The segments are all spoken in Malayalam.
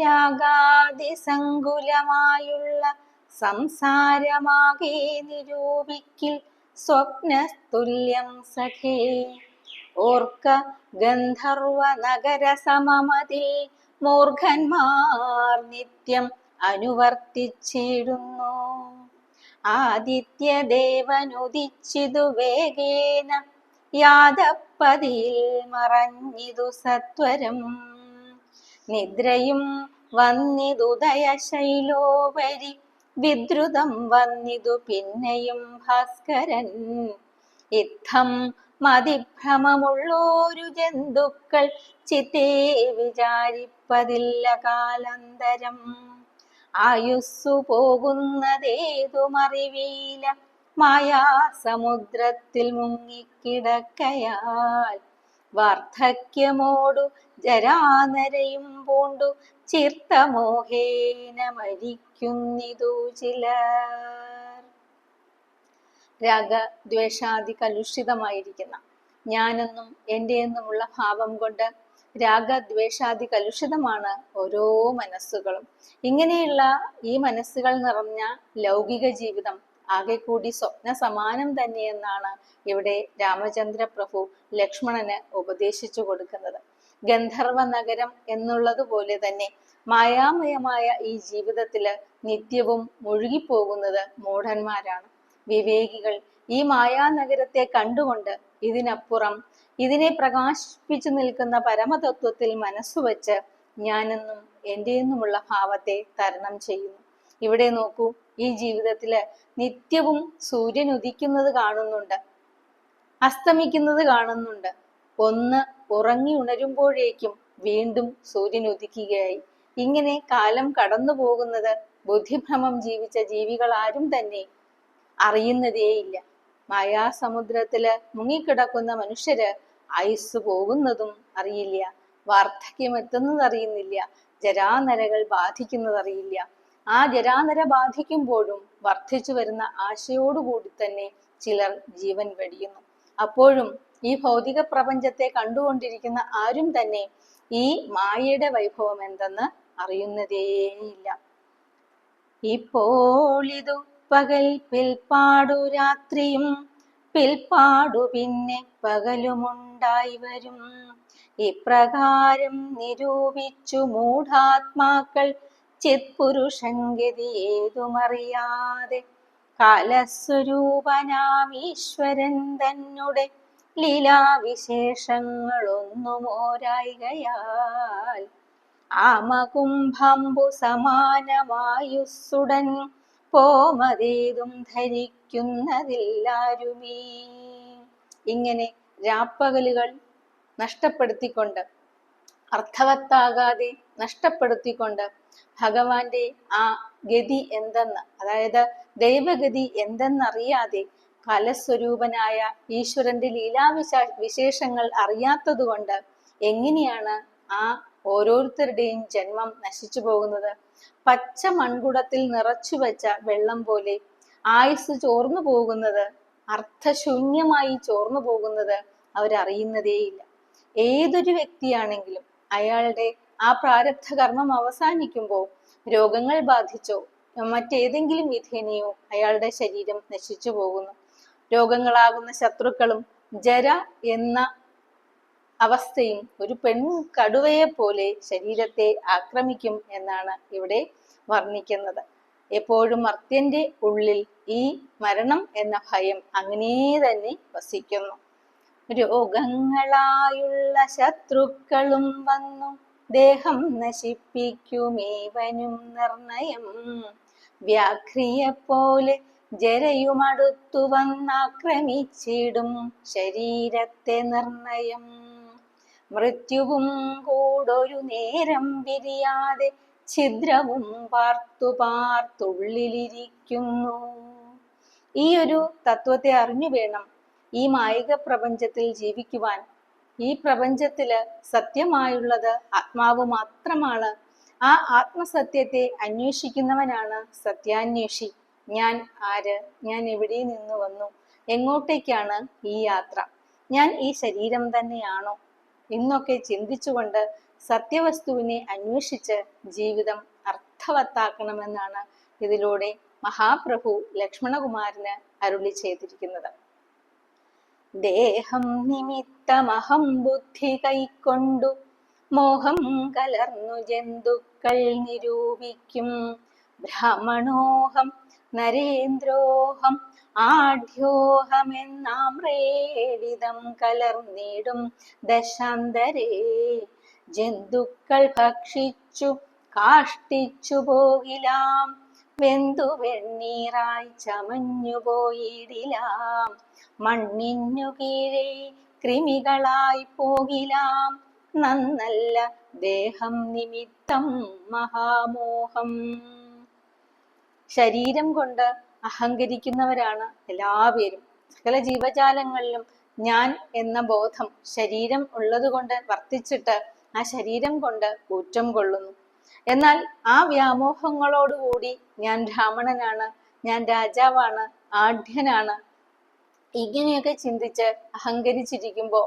രാഗാതിസങ്കുലമായുള്ള സംസാരമാകെ നിരൂപിക്കിൽ സ്വപ്നതുല്യം സഖേ. ഓർക്ക ഗന്ധർവ നഗര സമമതിൽ മൂർഖന്മാർ നിത്യം അനുവർത്തിച്ചിടുന്നു. ആദിത്യദേവനുദിച്ചിതു വേഗേന യാദപ്പതിയിൽ മറഞ്ഞിതു സത്വരം. നിദ്രയും വന്നിതുദയശൈലോപരി വിദ്രുതം വന്നിതു പിന്നെയും ഭാസ്കരൻ. ഇത്തം മതിഭ്രമമുള്ളോരു ജന്തുക്കൾ ചിത്തേ വിചാരിപ്പതില്ല കാലന്തരം. ആയുസ്സു പോകുന്നതേതുമറിവീല മായാസമുദ്രത്തിൽ മുങ്ങിക്കിടക്കയാൽ വാർദ്ധക്യമോടു ജരാനരയും പൂണ്ടു ചിർത്തമോഹേന മരിക്കുന്നിതു ചിലർ. രാഗദ്വേഷാദി കലുഷിതമായിരിക്കുന്ന ഞാനെന്നും എന്റെ എന്നുമുള്ള ഭാവം കൊണ്ട് രാഗദ്വേഷാദി കലുഷിതമാണ് ഓരോ മനസ്സുകളും. ഇങ്ങനെയുള്ള ഈ മനസ്സുകൾ നിറഞ്ഞ ലൗകിക ജീവിതം ആകെ കൂടി സ്വപ്ന സമാനം തന്നെയെന്നാണ് ഇവിടെ രാമചന്ദ്ര പ്രഭു ലക്ഷ്മണന് ഉപദേശിച്ചു കൊടുക്കുന്നത്. ഗന്ധർവ നഗരം എന്നുള്ളത് പോലെ തന്നെ മായാമയമായ ഈ ജീവിതത്തിൽ നിത്യവും മുഴുകിപ്പോകുന്നത് മൂഢന്മാരാണ്. വിവേകികൾ ഈ മായാനഗരത്തെ കണ്ടുകൊണ്ട് ഇതിനപ്പുറം ഇതിനെ പ്രകാശിപ്പിച്ചു നിൽക്കുന്ന പരമതത്വത്തിൽ മനസ്സുവെച്ച് ഞാനെന്നും എന്റെയെന്നുമുള്ള ഭാവത്തെ തരണം ചെയ്യുന്നു. ഇവിടെ നോക്കൂ. ഈ ജീവിതത്തിൽ നിത്യവും സൂര്യൻ ഉദിക്കുന്നത് കാണുന്നുണ്ട്. അസ്തമിക്കുന്നത് കാണുന്നുണ്ട്. ഒന്ന് ഉറങ്ങി ഉണരുമ്പോഴേക്കും വീണ്ടും സൂര്യൻ ഉദിക്കുകയായി. ഇങ്ങനെ കാലം കടന്നു പോകുന്നത് ബുദ്ധിഭ്രമം ജീവിച്ച ജീവികൾ ആരും തന്നെ അറിയുന്നതേയില്ല. മായാസമുദ്രത്തിൽ മുങ്ങിക്കിടക്കുന്ന മനുഷ്യര് ആയുസ് പോകുന്നതും അറിയില്ല. വാർദ്ധക്യം എത്തുന്നത് അറിയുന്നില്ല ജരാനരകൾ ബാധിക്കുന്നത് അറിയില്ല ആ ജരാനര ബാധിക്കുമ്പോഴും വർദ്ധിച്ചു വരുന്ന ആശയോടുകൂടി തന്നെ ചിലർ ജീവൻ വെടിയുന്നു. അപ്പോഴും ഈ ഭൗതിക പ്രപഞ്ചത്തെ കണ്ടുകൊണ്ടിരിക്കുന്ന ആരും തന്നെ ഈ മായയുടെ വൈഭവം എന്തെന്ന് അറിയുന്നതേയില്ല ഇപ്പോളിതു പകൽ പിൽപ്പാടു രാത്രിയും പിൽപ്പാടു പിന്നെ പകലുമുണ്ടായി വരും. ഇപ്രകാരം നിരൂപിച്ചു മൂഢാത്മാക്കൾ ചിത്പുരുഷങ്കതി ഏതുമറിയാതെ കാലസ്വരൂപനാം ഈശ്വരൻ തന്നെ ലീലാവിശേഷങ്ങളൊന്നുമോരായികയാൽ. ആമകുംഭംബു സമാനമായുസ്സുടൻ പോമതേതും ധരിക്കുന്നതില്ലാരുമേ. ഇങ്ങനെ രാപ്പകലുകൾ നഷ്ടപ്പെടുത്തിക്കൊണ്ട് അർത്ഥവത്താകാതെ നഷ്ടപ്പെടുത്തിക്കൊണ്ട് ഭഗവാന്റെ ആ ഗതി എന്തെന്ന് അതായത് ദൈവഗതി എന്തെന്നറിയാതെ കലസ്വരൂപനായ ഈശ്വരന്റെ ലീലാവിശാ വിശേഷങ്ങൾ അറിയാത്തതുകൊണ്ട് എങ്ങനെയാണ് ആ ഓരോരുത്തരുടെയും ജന്മം നശിച്ചു പോകുന്നത്? പച്ച മൺകുടത്തിൽ നിറച്ചു വെച്ച വെള്ളം പോലെ ആയുസ് ചോർന്നു പോകുന്നത് അർത്ഥശൂന്യമായി ചോർന്നു പോകുന്നത് അവരറിയുന്നതേയില്ല. ഏതൊരു വ്യക്തിയാണെങ്കിലും അയാളുടെ ആ പ്രാരബ്ധ കർമ്മം അവസാനിക്കുമ്പോൾ രോഗങ്ങൾ ബാധിച്ചോ മറ്റേതെങ്കിലും വിധേനയോ അയാളുടെ ശരീരം നശിച്ചു പോകുന്നു. രോഗങ്ങളാകുന്ന ശത്രുക്കളും ജര എന്ന അവസ്ഥയും ഒരു പെൺ കടുവയെ പോലെ ശരീരത്തെ ആക്രമിക്കും എന്നാണ് ഇവിടെ വർണിക്കുന്നത്. എപ്പോഴും മർത്യന്റെ ഉള്ളിൽ ഈ മരണം എന്ന ഭയം അങ്ങനെ തന്നെ വസിക്കുന്നു. രോഗങ്ങളായുള്ള ശത്രുക്കളും വന്നു. ദേഹം നശിപ്പിക്കുമേവനും നിർണയം. വ്യാഘ്രിയെ പോലെ ജരയുമടുത്തു വന്നാക്രമിച്ചിടും ശരീരത്തെ നിർണയം. മൃത്യുവും കൂടൊരു നേരം വിരിയാതെ ഛിദ്രവും പാർത്തു പാർത്തുള്ളിലിരിക്കുന്നു. ഈ ഒരു തത്വത്തെ അറിഞ്ഞു വേണം ഈ മായിക പ്രപഞ്ചത്തിൽ ജീവിക്കുവാൻ ഈ പ്രപഞ്ചത്തിൽ സത്യമായുള്ളത് ആത്മാവ് മാത്രമാണ്. ആ ആത്മസത്യത്തെ അന്വേഷിക്കുന്നവനാണ് സത്യാന്വേഷി. ഞാൻ ആര്? ഞാൻ എവിടെ നിന്ന് വന്നു? എങ്ങോട്ടേക്കാണ് ഈ യാത്ര? ഞാൻ ഈ ശരീരം തന്നെയാണോ? എന്നൊക്കെ ചിന്തിച്ചുകൊണ്ട് സത്യവസ്തുവിനെ അന്വേഷിച്ച് ജീവിതം അർത്ഥവത്താക്കണമെന്നാണ് ഇതിലൂടെ മഹാപ്രഭു ലക്ഷ്മണകുമാരന് അരുളി ചെയ്തിരിക്കുന്നത്. ദേഹം നിമിത്തമഹം ബുദ്ധി കൈക്കൊണ്ടു. മോഹം കലർന്നു ജന്തുക്കൾ നിരൂപിക്കും. ബ്രാഹ്മണോഹം നരേന്ദ്രോഹം ആഢ്യോഹമെന്നാം റേഡിതം കലർന്നിടും ദശാന്തരേ. ജന്തുക്കൾ ഭക്ഷിച്ചു കാഷ്ടിച്ചു പോകിലാം. വെന്തു വെണ്ണീറായി ചമഞ്ഞു പോയിടിലാം. മണ്ണിനു കീഴേ കൃമികളായി പോകിലാം. നന്നല്ല ദേഹം നിമിത്തം മഹാമോഹം. ശരീരം കൊണ്ട് അഹങ്കരിക്കുന്നവരാണ് എല്ലാവരും. സകല ജീവജാലങ്ങളിലും ഞാൻ എന്ന ബോധം ശരീരം ഉള്ളതുകൊണ്ട് വർത്തിച്ചിട്ട് ആ ശരീരം കൊണ്ട് കൂറ്റം കൊള്ളുന്നു. എന്നാൽ ആ വ്യാമോഹങ്ങളോടുകൂടി ഞാൻ ബ്രാഹ്മണനാണ് ഞാൻ രാജാവാണ് ആഢ്യനാണ്. ഇങ്ങനെയൊക്കെ ചിന്തിച്ച് അഹങ്കരിച്ചിരിക്കുമ്പോൾ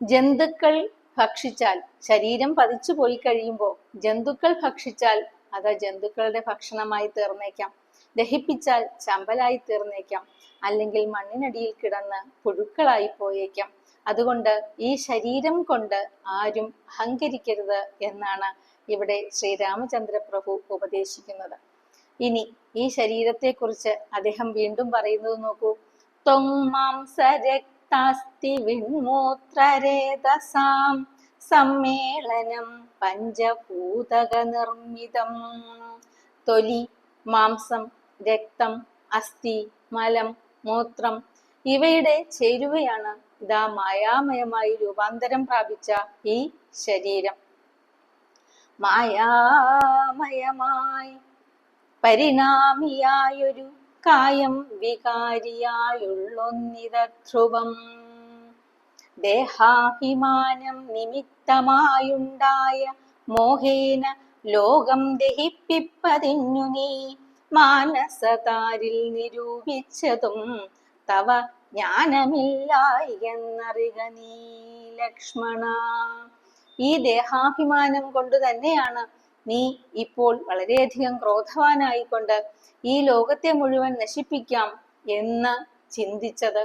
ജന്തുക്കൾ ഭക്ഷിച്ചാൽ ശരീരം പതിച്ചു പോയി കഴിയുമ്പോൾ ജന്തുക്കൾ ഭക്ഷിച്ചാൽ അത് ജന്തുക്കളുടെ ഭക്ഷണമായി തീർന്നേക്കാം. ദഹിപ്പിച്ചാൽ ചമ്പലായി തീർന്നേക്കാം. അല്ലെങ്കിൽ മണ്ണിനടിയിൽ കിടന്ന് പുഴുക്കളായി പോയേക്കാം. അതുകൊണ്ട് ഈ ശരീരം കൊണ്ട് ആരും അഹങ്കരിക്കരുത് എന്നാണ് ഇവിടെ ശ്രീരാമചന്ദ്രപ്രഭു ഉപദേശിക്കുന്നത്. ഇനി ഈ ശരീരത്തെക്കുറിച്ച് അദ്ദേഹം വീണ്ടും പറയുന്നത് നോക്കൂ. ത്വങ്മാംസരക്താസ്തി വിൺമൂത്രരേതസാം സമ്മേളനം പഞ്ചഭൂതക നിർമ്മിതം തൊലി മാംസം രക്തം അസ്ഥി മലം മൂത്രം ഇവയുടെ ചേരുവയാണ് ഇതാ മായാമയമായി രൂപാന്തരം പ്രാപിച്ച ഈ ശരീരം. മായാമയമായി. പരിണാമിയായൊരു കായം വികാരിയായുള്ളൊന്നിതധ്രുവം. ദേഹാഭിമാനം നിമിത്തമായുണ്ടായ മോഹേന ലോകം ദഹിപ്പിപ്പതിന്നു നീ. മാനസതാരിൽ നിരൂപിച്ചതും തവ ജ്ഞാനമില്ലായെന്നറിക നീ ലക്ഷ്മണ. ഈ ദേഹാഭിമാനം കൊണ്ട് തന്നെയാണ് നീ ഇപ്പോൾ വളരെയധികം ക്രോധവാനായിക്കൊണ്ട് ഈ ലോകത്തെ മുഴുവൻ നശിപ്പിക്കാം എന്ന് ചിന്തിച്ചത്.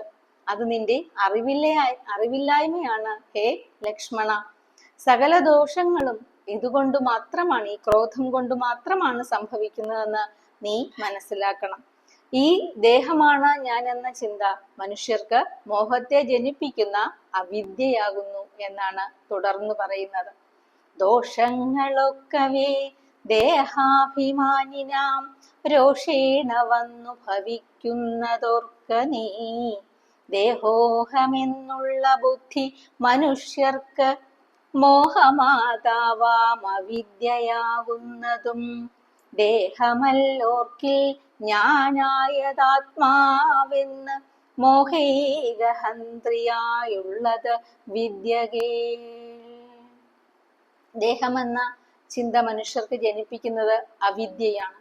അത് നിന്റെ അറിവില്ല അറിവില്ലായ്മയാണ് ഹേ ലക്ഷ്മണ. സകല ദോഷങ്ങളും ഇതുകൊണ്ട് മാത്രമാണ് ഈ ക്രോധം കൊണ്ട് മാത്രമാണ് സംഭവിക്കുന്നതെന്ന് നീ മനസ്സിലാക്കണം. ഈ ദേഹമാണ് ഞാൻ എന്ന ചിന്ത മനുഷ്യർക്ക് മോഹത്തെ ജനിപ്പിക്കുന്ന അവിദ്യയാകുന്നു എന്നാണ് തുടർന്ന് പറയുന്നത്. ദോഷങ്ങളൊക്കവേ ദേഹാഭിമാനിനാം രോഷേണ വന്നു ഭവിക്കുന്നതോർക്ക നീ. ദേഹോഹമെന്നുള്ള ബുദ്ധി മനുഷ്യർക്ക് മോഹമാതാവാം അവിദ്യയാകുന്നതും ദേഹമല്ലോർക്കിൽ ഞാനായതാത്മാവെന്ന് മോഹൈകഹന്ത്രിയായുള്ളത് വിദ്യകേ. ദേഹമെന്ന ചിന്ത മനുഷ്യർക്ക് ജനിപ്പിക്കുന്നത് അവിദ്യയാണ്.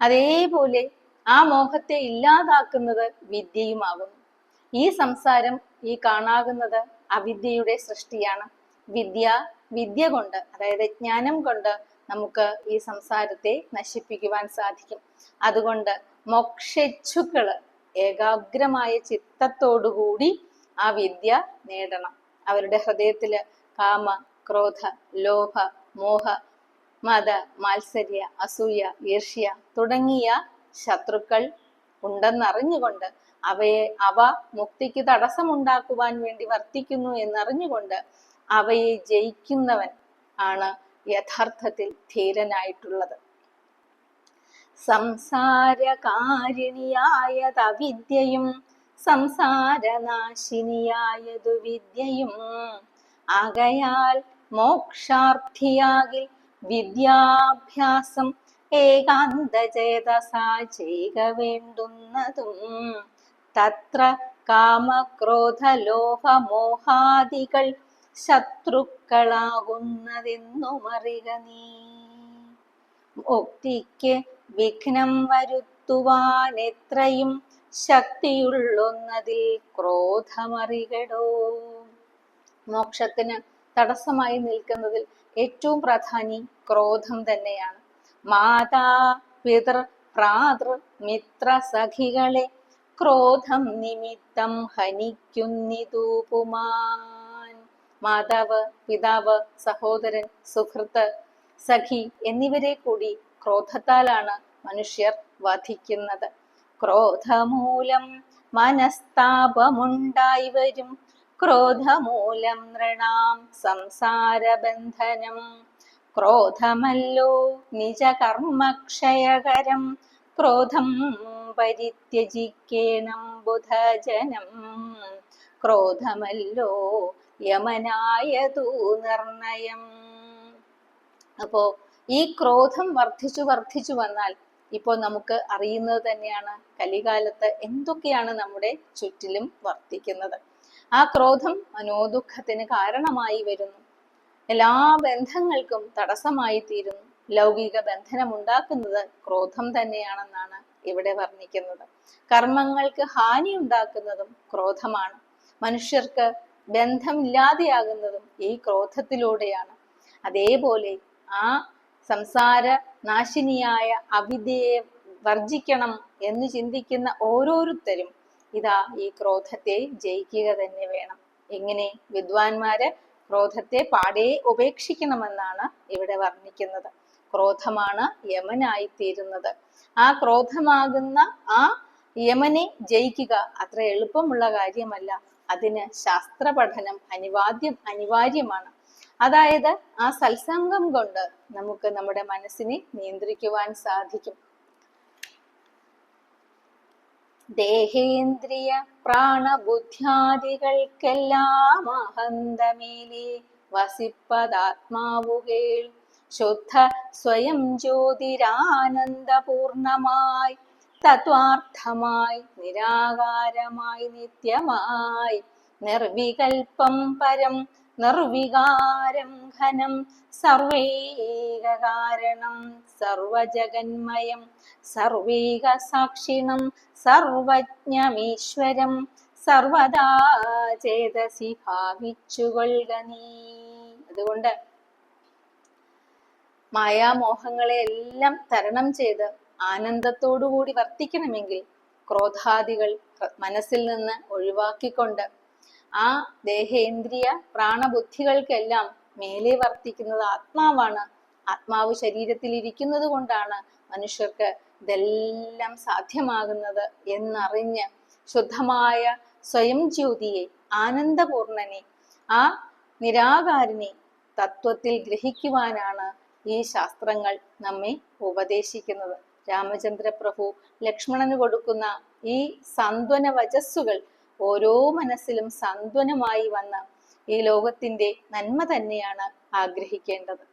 അതേപോലെ ആ മോഹത്തെ ഇല്ലാതാക്കുന്നത് വിദ്യയുമാകുന്നു. ഈ സംസാരം ഈ കാണാകുന്നത് അവിദ്യയുടെ സൃഷ്ടിയാണ്. വിദ്യ വിദ്യ കൊണ്ട് അതായത് ജ്ഞാനം കൊണ്ട് നമുക്ക് ഈ സംസാരത്തെ നശിപ്പിക്കുവാൻ സാധിക്കും. അതുകൊണ്ട് മോക്ഷച്ഛുക്കൾ ഏകാഗ്രമായ ചിത്തത്തോടുകൂടി ആ വിദ്യ നേടണം. അവരുടെ ഹൃദയത്തിൽ കാമ ക്രോധ ലോഭ മോഹ മത മാത്സര്യ അസൂയ ഈർഷ്യ തുടങ്ങിയ ശത്രുക്കൾ ഉണ്ടെന്നറിഞ്ഞുകൊണ്ട് അവയെ അവ മുക്തിക്ക് തടസ്സമുണ്ടാക്കുവാൻ വേണ്ടി വർത്തിക്കുന്നു എന്നറിഞ്ഞുകൊണ്ട് അവയെ ജയിക്കുന്നവൻ ആണ് യഥാർത്ഥത്തിൽ ധീരനായിട്ടുള്ളത്. സംസാരകാരിണിയായത് അവിദ്യയും സംസാരനാശിനിയായതു വിദ്യയും ആകയാൽ മോക്ഷാർത്ഥിയാകിൽ വിദ്യാഭ്യാസം ഏകാന്തചേതസാ ചെയ്യുക വേണ്ടുന്നതും തത്ര കാമക്രോധലോഭമോഹാദികൾ ശത്രുക്കളാകുന്നതെന്നുമറിക നീ. മുക്തിക്ക് വിഘ്നം വരുത്തുവാൻ എത്രയും ശക്തിയുള്ളൊന്നതിൽ ക്രോധമറികടോ. മോക്ഷത്തിന് തടസ്സമായി നിൽക്കുന്നതിൽ ഏറ്റവും പ്രധാനി ക്രോധം തന്നെയാണ്. മാതാ പിതൃ ഭ്രാതൃ മിത്ര സഖികളെ ക്രോധം നിമിത്തം ഹനിക്കുന്നിതു പുമാൻ മാതാവ് പിതാവ് സഹോദരൻ സുഹൃത്ത് സഖി എന്നിവരെ കൂടി ക്രോധത്താലാണ് മനുഷ്യർ വധിക്കുന്നത്. ക്രോധമൂലം മനസ്താപമുണ്ടായി വരും. ക്രോധമൂലം നൃണാം സംസാരബന്ധനം. ക്രോധമല്ലോ നിജകർമ്മക്ഷയകരം. ക്രോധം പരിത്യജിക്കേണം ബുധജനം. ക്രോധമല്ലോ യമനായതു നിർണയം. അപ്പോ ഈ ക്രോധം വർദ്ധിച്ചു വർദ്ധിച്ചു വന്നാൽ ഇപ്പോൾ നമുക്ക് അറിയുന്നത് തന്നെയാണ് കലികാലത്ത് എന്തൊക്കെയാണ് നമ്മുടെ ചുറ്റിലും വർദ്ധിക്കുന്നത് ആ ക്രോധം മനോദുഃഖത്തിന് കാരണമായി വരുന്നു. എല്ലാ ബന്ധങ്ങൾക്കും തടസ്സമായി തീരുന്നു. ലൗകിക ബന്ധനം ഉണ്ടാക്കുന്നത് ക്രോധം തന്നെയാണെന്നാണ് ഇവിടെ വർണിക്കുന്നത്. കർമ്മങ്ങൾക്ക് ഹാനി ഉണ്ടാക്കുന്നതും ക്രോധമാണ്. മനുഷ്യർക്ക് ബന്ധമില്ലാതെയാകുന്നതും ഈ ക്രോധത്തിലൂടെയാണ്. അതേപോലെ ആ സംസാര നാശിനിയായ അവിദ്യയെ വർജിക്കണം എന്ന് ചിന്തിക്കുന്ന ഓരോരുത്തരും ഇതാ ഈ ക്രോധത്തെ ജയിക്കുക തന്നെ വേണം. എങ്ങനെ? വിദ്വാൻമാര് ക്രോധത്തെ പാടെ ഉപേക്ഷിക്കണമെന്നാണ് ഇവിടെ വർണിക്കുന്നത്. ക്രോധമാണ് യമനായി തീരുന്നത് ആ ക്രോധമാകുന്ന ആ യമനെ ജയിക്കുക അത്ര എളുപ്പമുള്ള കാര്യമല്ല. അതിന് ശാസ്ത്ര പഠനം അനിവാദ്യം അനിവാര്യമാണ്. അതായത് ആ സത്സംഗം കൊണ്ട് നമുക്ക് നമ്മുടെ മനസ്സിനെ നിയന്ത്രിക്കുവാൻ സാധിക്കും. ദേഹേന്ദ്രിയ പ്രാണബുദ്ധ്യാദികൾക്കെല്ലാം അഹന്തമേലേ വസിപ്പതാത്മാവുകേൾ ശുദ്ധ സ്വയം ജ്യോതിരാനന്ദപൂർണമായി തത്വാർത്ഥമായി നിരാകാരമായി നിത്യമായി. നിർവികൽപ്പം പരം നിർവികാരം ഘനം സർവൈകകാരണം സർവജഗന്മയം സർവൈക സാക്ഷിണം സർവജ്ഞമീശ്വരം സർവദാ ചേതസി ഭാവിച്ചുകൊള്ളുക നീ. അതുകൊണ്ട് മായാമോഹങ്ങളെ എല്ലാം തരണം ചെയ്ത് ആനന്ദത്തോടുകൂടി വർത്തിക്കണമെങ്കിൽ ക്രോധാദികൾ മനസ്സിൽ നിന്ന് ഒഴിവാക്കിക്കൊണ്ട് ആ ദേഹേന്ദ്രിയ പ്രാണബുദ്ധികൾക്കെല്ലാം മേലെ വർത്തിക്കുന്നത് ആത്മാവാണ്. ആത്മാവ് ശരീരത്തിൽ ഇരിക്കുന്നത് കൊണ്ടാണ് മനുഷ്യർക്ക് ഇതെല്ലാം സാധ്യമാകുന്നത് എന്നറിഞ്ഞ് ശുദ്ധമായ സ്വയം ജ്യോതിയെ ആനന്ദപൂർണനെ ആ നിരാകാരനെ തത്വത്തിൽ ഗ്രഹിക്കുവാനാണ് ഈ ശാസ്ത്രങ്ങൾ നമ്മെ ഉപദേശിക്കുന്നത്. രാമചന്ദ്ര പ്രഭു ലക്ഷ്മണന് കൊടുക്കുന്ന ഈ സാന്ത്വന വചസ്സുകൾ ഓരോ മനസ്സിലും സന്ത്വനമായി വന്ന് ഈ ലോകത്തിന്റെ നന്മ തന്നെയാണ് ആഗ്രഹിക്കേണ്ടത്.